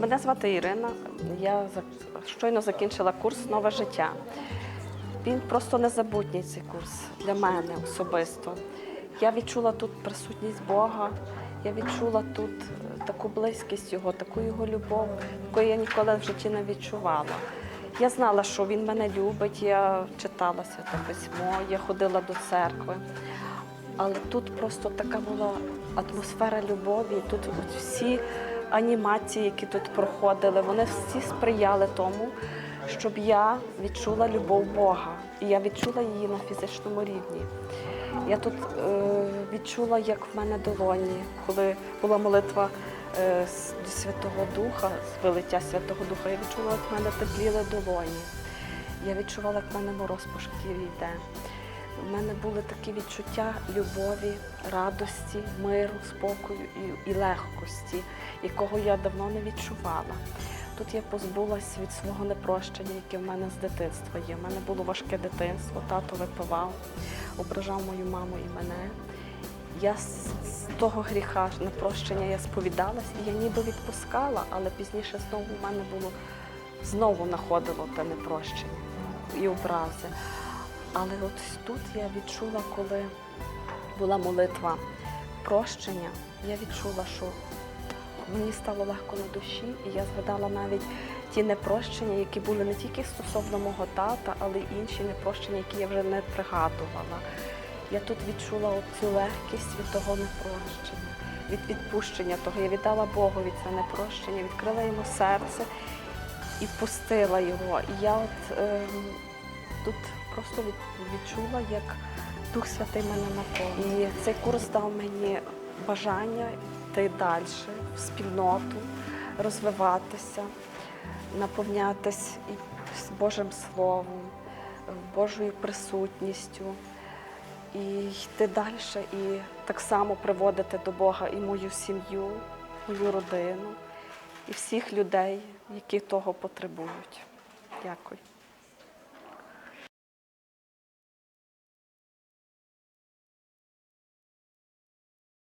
Мене звати Ірина. Я щойно закінчила курс Нове життя. Він просто незабутній цей курс для мене особисто. Я відчула тут присутність Бога, я відчула тут е, таку близькість Його, таку його любов, якої я ніколи в житті не відчувала. Я знала, що він мене любить, я читала святе письмо, я ходила до церкви. Але тут просто така була атмосфера любові. Тут всі анімації, які тут проходили, вони всі сприяли тому, щоб я відчула любов Бога. І я відчула її на фізичному рівні. Я тут е, відчула, як в мене долоні, коли була молитва е, до Святого Духа, з вилиття Святого Духа, я відчула, як в мене тепліли долоні. Я відчувала, як в мене мороз по шкірі йде. У мене були такі відчуття любові, радості, миру, спокою і, і легкості, якого я давно не відчувала. Тут я позбулась від свого непрощення, яке в мене з дитинства є. У мене було важке дитинство, тато випивав, ображав мою маму і мене. Я з, з того гріха непрощення я сповідалась, і я ніби відпускала, але пізніше знову в мене було знову знаходило те непрощення і образи. Але от тут я відчула, коли була молитва прощення, я відчула, що мені стало легко на душі, і я згадала навіть ті непрощення, які були не тільки стосовно мого тата, але й інші непрощення, які я вже не пригадувала. Я тут відчула цю легкість від того непрощення, від відпущення того. Я віддала Богові це непрощення, відкрила йому серце і впустила його. І я от ем, тут просто відчула, як Дух Святий мене наповнив. І цей курс дав мені бажання йти далі в спільноту, розвиватися, наповнятись і Божим Словом, Божою присутністю. І йти далі, і так само приводити до Бога і мою сім'ю, мою родину, і всіх людей, які того потребують. Дякую.